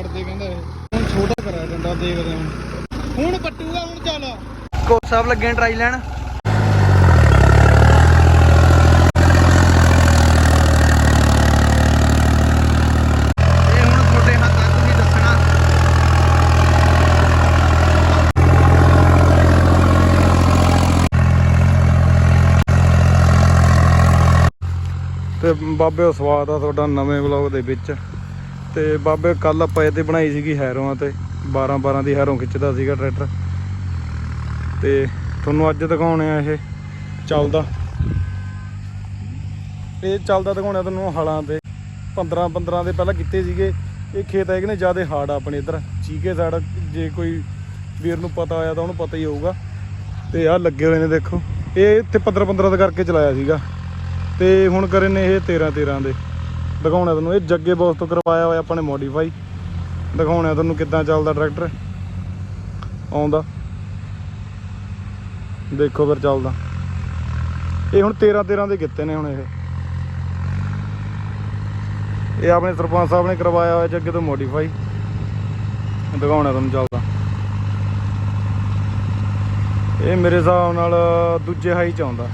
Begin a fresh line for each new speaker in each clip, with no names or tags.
ਛੱਡਦੇ ਕਹਿੰਦਾ ਇਹ ਹੁਣ ਛੋਟਾ ਕਰਿਆ ਡੰਡਾ ਦੇਖਦੇ ਹੁਣ। ਹੁਣ ਪੱਟੂਗਾ ਹੁਣ ਚੱਲ।
ਕੋਚ ਸਾਹਿਬ ਲੱਗੇ ਟਰਾਈ ਲੈਣ।
ਤੇ ਬਾਬੇ ਦਾ ਸਵਾਗਤ ਆ ਤੁਹਾਡਾ ਨਵੇਂ ਵਲੌਗ ਦੇ ਵਿੱਚ। ਤੇ ਬਾਬੇ ਕੱਲ ਆਪਾਂ ਇਹ ਤੇ ਬਣਾਈ ਸੀਗੀ ਹੈਰੋਆਂ ਤੇ 12 12 ਦੀ ਹੈਰੋਂ ਖਿੱਚਦਾ ਸੀਗਾ ਟਰੈਕਟਰ। ਤੇ ਤੁਹਾਨੂੰ ਅੱਜ ਦਿਖਾਉਣੇ ਆ ਇਹ ਚੱਲਦਾ। ਇਹ ਚੱਲਦਾ ਦਿਖਾਉਣਾ ਤੁਹਾਨੂੰ ਹਲਾਂ ਤੇ। 15 15 ਦੇ ਪਹਿਲਾਂ ਕੀਤੇ ਸੀਗੇ। ਇਹ ਖੇਤ ਹੈਗੇ ਨੇ ਜ਼ਿਆਦਾ ਹਾਰਡ ਆ ਆਪਣੇ ਇੱਧਰ। ਚੀਕੇ ਸਾਈਡ ਜੇ ਕੋਈ ਵੀਰ ਨੂੰ ਪਤਾ ਹੋਇਆ ਤਾਂ ਉਹਨੂੰ ਪਤਾ ਹੀ ਹੋਊਗਾ। ਤੇ ਆਹ ਲੱਗੇ ਹੋਏ ਨੇ ਦੇਖੋ। ਇਹ ਇੱਥੇ 15 15 ਦਾ ਕਰਕੇ ਚਲਾਇਆ ਸੀਗਾ। ਤੇ ਹੁਣ ਕਰੇ ਨੇ ਇਹ 13 13 ਦੇ। ਦਿਖਾਉਣਾ ਤੁਹਾਨੂੰ। ਇਹ ਜੱਗੇ ਬੌਸ ਤੋਂ ਕਰਵਾਇਆ ਹੋਇਆ ਆਪਾਂ ਨੇ ਮੋਡੀਫਾਈ ਦਿਖਾਉਣਾ ਤੁਹਾਨੂੰ ਕਿੱਦਾਂ ਚੱਲਦਾ ਟਰੈਕਟਰ ਆਉਂਦਾ। ਦੇਖੋ ਫਿਰ ਚੱਲਦਾ। ਇਹ ਹੁਣ 13 13 ਦੇ ਕੀਤੇ ਨੇ ਹੁਣ ਇਹ। ਇਹ ਆਪਣੇ ਸਰਪੰਚ ਸਾਹਿਬ ਨੇ ਕਰਵਾਇਆ ਹੋਇਆ ਜੱਗੇ ਤੋਂ ਮੋਡੀਫਾਈ ਦਿਖਾਉਣਾ ਤੁਹਾਨੂੰ ਚੱਲਦਾ। ਇਹ ਮੇਰੇ ਹਿਸਾਬ ਨਾਲ ਦੂਜੇ ਹਾਈ ਚ ਆਉਂਦਾ।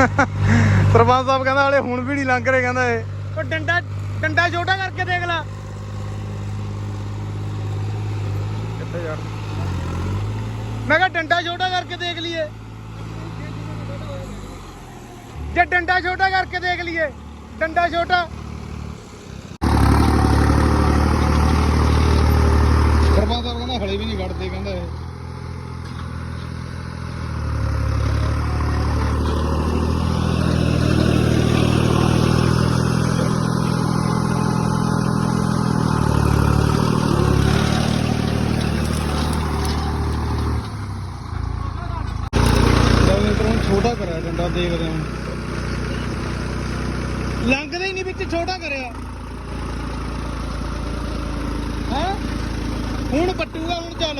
ਸਰਪੰਚ ਸਾਹਿਬ ਕਹਿੰਦਾ ਹਲੇ ਹੁਣ ਵੀ ਨਹੀਂ ਲੰਘ ਰਹੇ ਕਹਿੰਦਾ ਇਹ।
ਉਹ ਡੰਡਾ ਡੰਡਾ ਛੋਟਾ ਕਰਕੇ ਦੇਖ ਲੈ।
ਕਿੱਥੇ ਯਾਰ
ਮੈਂ ਕਿਹਾ ਡੰਡਾ ਛੋਟਾ ਕਰਕੇ ਦੇਖ ਲਈਏ। ਜੇ ਡੰਡਾ ਛੋਟਾ ਕਰਕੇ ਦੇਖ ਲਈਏ ਡੰਡਾ ਛੋਟਾ।
ਸਰਪੰਚ ਸਾਹਿਬ ਕਹਿੰਦਾ ਹਲੇ ਵੀ ਨਹੀਂ ਵੜਦੇ ਕਹਿੰਦਾ ਇਹ ਲਓ ਮਿੱਤਰੋ ਹੁਣ ਛੋਟਾ ਕਰਿਆ ਡੰਡਾ ਦੇਖਦੇ ਹਾਂ
ਲੰਘਦੇ ਹੀ ਨਹੀਂ ਵਿੱਚ, ਛੋਟਾ ਕਰਿਆ। ਹੈ?
ਹੁਣ ਪੱਟੂਗਾ, ਹੁਣ ਚੱਲ।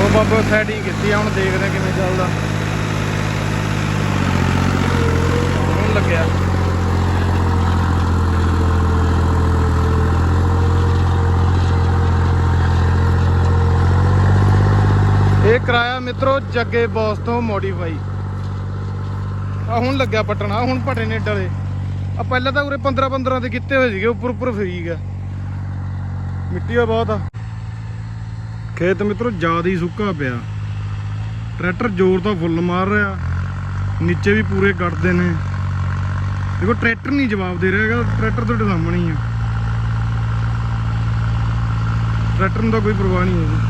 ਉਹ ਬਾਬਾ ਸੈਟਿੰਗ ਕੀਤੀ ਆ, ਹੁਣ ਦੇਖਦੇ ਕਿਵੇਂ ਚੱਲਦਾ। ਹੁਣ ਲੱਗਿਆ। ਇਹ ਕਿਰਾਇਆ ਮਿੱਤਰੋ ਜੱਗੇ ਬੌਸ ਤੋਂ ਮੋਡੀਫਾਈ ਆ ਹੁਣ ਲੱਗਿਆ ਪਟਣਾ ਹੁਣ ਪਟੇ ਨੇ ਡਲੇ ਆ ਪਹਿਲਾਂ ਤਾਂ ਉਰੇ 15 15 ਦੇ ਕੀਤੇ ਹੋਏ ਸੀਗੇ, ਉੱਪਰ ਉੱਪਰ ਫਰੀਕ ਆ ਮਿੱਟੀ ਆ ਬਹੁਤ ਆ। ਖੇਤ ਮਿੱਤਰੋ ਜ਼ਿਆਦਾ ਹੀ ਸੁੱਕਾ ਪਿਆ। ਟਰੈਕਟਰ ਜ਼ੋਰ ਤਾਂ ਫੁੱਲ ਮਾਰ ਰਿਹਾ। ਨੀਚੇ ਵੀ ਪੂਰੇ ਕੱਟਦੇ ਨੇ। ਦੇਖੋ ਟਰੈਕਟਰ ਨਹੀਂ ਜਵਾਬ ਦੇ ਰਿਹਾ ਟਰੈਕਟਰ ਤੁਹਾਡੇ ਸਾਹਮਣੇ ਹੀ ਆ। ਟਰੈਕਟਰ ਨੂੰ ਤਾਂ ਕੋਈ ਪਰਵਾਹ ਨਹੀਂ ਹੈਗੀ।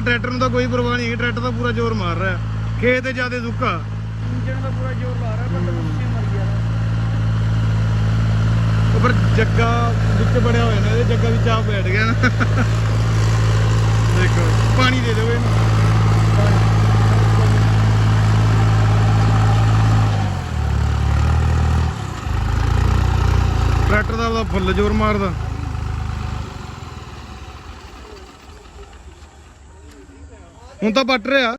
ਮਾ ਟਰੈਕਟਰ ਨੂੰ ਤਾਂ ਕੋਈ ਪਰਵਾਹ ਨਹੀਂ ਹੈ ਟਰੈਕਟਰ ਤਾਂ ਪੂਰਾ ਜ਼ੋਰ ਮਾਰ ਰਿਹਾ। ਖੇਤ ਤੇ ਜ਼ਿਆਦਾ ਸੁੱਕਾ
ਇੰਜਣ ਦਾ ਪੂਰਾ ਜ਼ੋਰ ਲਾ ਰਿਹਾ ਪਰ ਕੁੱਤੇ ਮਰ ਗਿਆ
ਉਹ ਪਰ ਜੱਗਾ ਵਿੱਚ ਬੜਿਆ ਹੋਇਆ ਨਾ ਇਹਦੇ ਜੱਗਾ ਵਿੱਚ ਆ ਬੈਠ ਗਿਆ ਨਾ। ਦੇਖੋ ਪਾਣੀ ਦੇ ਦਿਓ ਇਹਨੂੰ। ਟਰੈਕਟਰ ਦਾ ਫੁੱਲ ਜ਼ੋਰ ਮਾਰਦਾ। ਹੁਣ ਤਾਂ ਪੱਟ ਰਿਹਾ।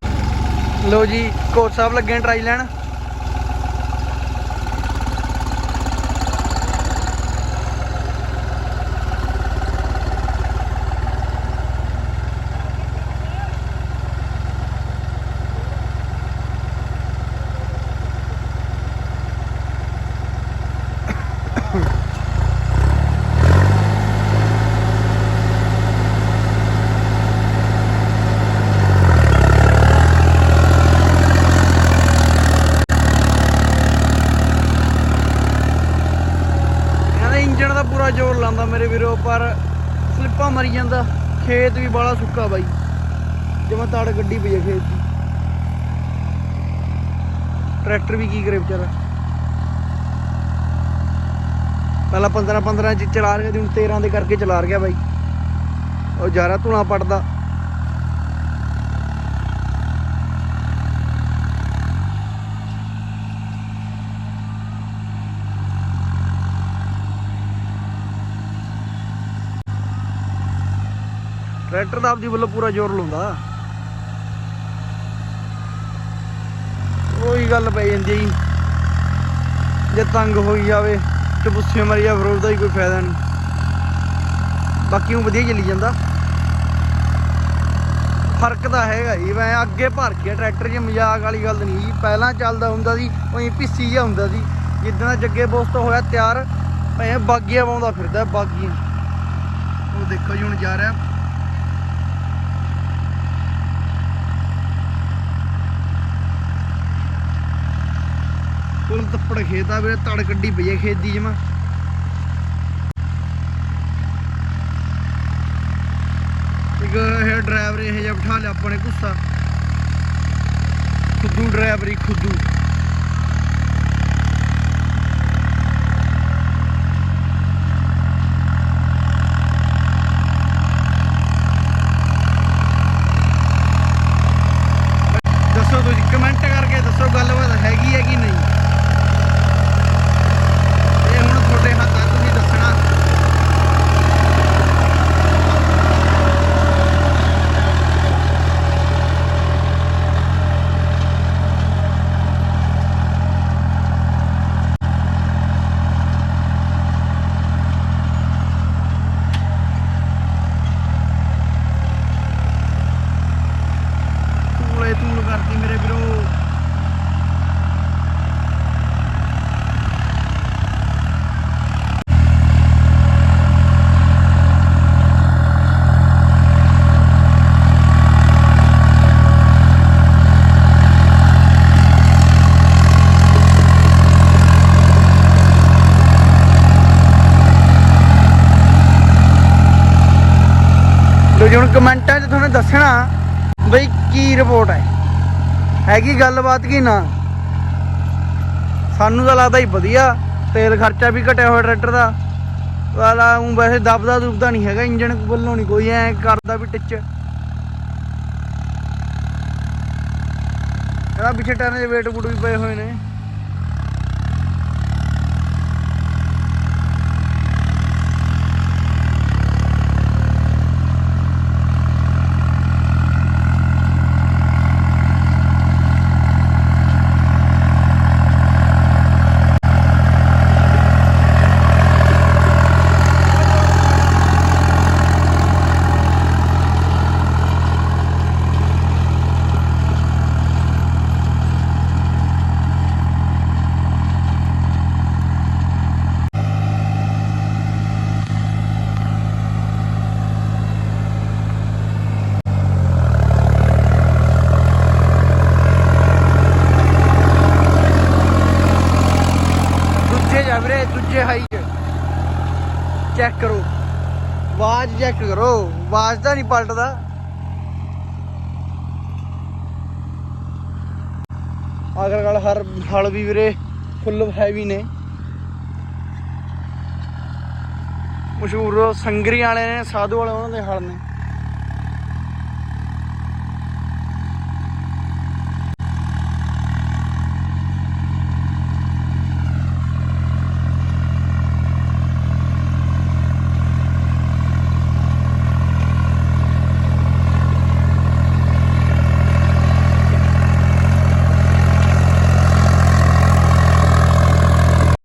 ਲੋ ਜੀ ਕੋਚ ਸਾਹਿਬ ਲੱਗੇ ਟਰਾਈ ਲੈਣ। ਕਹਿੰਦਾ ਪੂਰਾ ਜ਼ੋਰ ਲਾਉਂਦਾ ਮੇਰੇ ਵੀਰੋ, ਪਰ ਸਲਿੱਪਾਂ ਮਰੀ ਜਾਂਦਾ। ਖੇਤ ਵੀ ਬੜਾ ਸੁੱਕਾ ਬਾਈ। ਜਿਵੇਂ ਤੜ ਗੱਡੀ ਪਈ ਹੈ ਖੇਤ ਦੀ। ਟਰੈਕਟਰ ਵੀ ਕੀ ਕਰੇ ਵਿਚਾਰਾ। ਪਹਿਲਾਂ 15 15 ਚ ਚਲਾ ਰਿਹਾ ਹੁਣ 13 ਦੇ ਕਰਕੇ ਚਲਾ ਰਿਹਾ ਬਾਈ। ਉਹ ਜਾਰਾ ਧੂਣਾ ਪੜਦਾ ਟਰੈਕਟਰ ਦਾ ਆਪਦੀ ਵੱਲੋਂ ਪੂਰਾ ਜ਼ੋਰ ਲਾਉਂਦਾ। ਉਹੀ ਗੱਲ ਪੈ ਜਾਂਦੀ ਜੀ। ਜੇ ਤੰਗ ਹੋਈ ਜਾਵੇ ਚਬੁੱਸੇ ਮਰੀ ਜਾ ਫਿਰ ਉਹਦਾ ਹੀ ਕੋਈ ਫਾਇਦਾ ਨਹੀਂ। ਬਾਕੀ ਉਹ ਵਧੀਆ ਚੱਲੀ ਜਾਂਦਾ। ਫ਼ਰਕ ਤਾਂ ਹੈਗਾ ਜੀ। ਮੈਂ ਅੱਗੇ ਭਰ ਕੇ ਟਰੈਕਟਰ 'ਚ ਮਜ਼ਾਕ ਵਾਲੀ ਗੱਲ ਨਹੀਂ ਜੀ। ਪਹਿਲਾਂ ਚੱਲਦਾ ਹੁੰਦਾ ਸੀ, ਉਹੀ ਪਿੱਸੀ ਜਾ ਹੁੰਦਾ ਸੀ। ਜਿੱਦਾਂ ਜੱਗੇ ਬੋਸ ਤੋਂ ਹੋਇਆ ਤਿਆਰ ਭੈਂ ਬਾਗੀਆਂ ਪਾਉਂਦਾ ਫਿਰਦਾ ਬਾਗੀਆਂ। ਉਹ ਦੇਖੋ ਜੀ, ਹੁਣ ਜਾ ਰਿਹਾ। ਕੋਲ ਤੱਪੜ ਖੇਤ ਆ ਵੀਰੇ, ਤੜ ਕੱਢੀ ਪਈ ਹੈ ਖੇਤ ਦੀ ਜਮਾ। ਇੱਕ ਇਹ ਡਰਾਈਵਰ ਇਹ ਜਿਹਾ ਬਿਠਾ ਲਿਆ ਆਪਣੇ ਗੁੱਸਾ। ਖੁੱਦੂ ਡਰਾਈਵਰੀ ਖੁੱਦੂ। ਦੱਸੋ ਤੁਸੀਂ ਕਮੈਂਟ ਕਰਕੇ ਦੱਸੋ ਗੱਲਬਾਤ ਹੈਗੀ ਹੈ ਕਿ ਨਹੀਂ। ਇਹ ਹੁਣ ਤੁਹਾਡੇ ਹੱਥ ਆ ਤੁਸੀਂ ਦੱਸਣਾ ਤੂਲੇ ਤੂਲ ਕਰਦੀ ਮੇਰੇ ਵੀਰੋ ਲੋ ਜੀ ਹੁਣ ਕਮੈਂਟਾਂ 'ਚ ਤੁਹਾਨੂੰ ਦੱਸਣਾ ਬਈ ਕੀ ਰਿਪੋਰਟ ਹੈ। ਹੈਗੀ ਗੱਲਬਾਤ ਕੀ ਨਾ? ਸਾਨੂੰ ਤਾਂ ਲੱਗਦਾ ਹੀ ਵਧੀਆ, ਤੇਲ ਖਰਚਾ ਵੀ ਘਟਿਆ ਹੋਇਆ ਟਰੈਕਟਰ ਦਾ। ਵਾਲਾ ਉਹ ਵੈਸੇ ਦਬਦਾ ਦੁਬਦਾ ਨਹੀਂ ਹੈਗਾ, ਇੰਜਣ ਵੱਲੋਂ ਨਹੀਂ, ਕੋਈ ਐ ਕਰਦਾ ਵੀ ਟਿੱਚ। ਇਹਦਾ ਪਿੱਛੇ ਟਾਇਰਾਂ ਦੇ ਵੇਟ ਬੂਟ ਵੀ ਪਏ ਹੋਏ ਨੇ ਦੂਜੇ ਜਾ ਵੀਰੇ ਦੂਜੇ ਹਾਈ ਚ ਚੈੱਕ ਕਰੋ। ਆਵਾਜ਼ ਚੈੱਕ ਕਰੋ। ਆਵਾਜ਼ ਤਾਂ ਨਹੀਂ ਪਲਟਦਾ। ਅਗਰ ਗੱਲ ਹਰ ਹਲ ਵੀ ਵੀਰੇ ਫੁੱਲ ਹੈਵੀ ਨੇ। ਮਸ਼ਹੂਰ ਸੰਗਰੀ ਵਾਲੇ ਨੇ, ਸਾਧੂ ਵਾਲੇ, ਉਹਨਾਂ ਦੇ ਹਲ ਨੇ।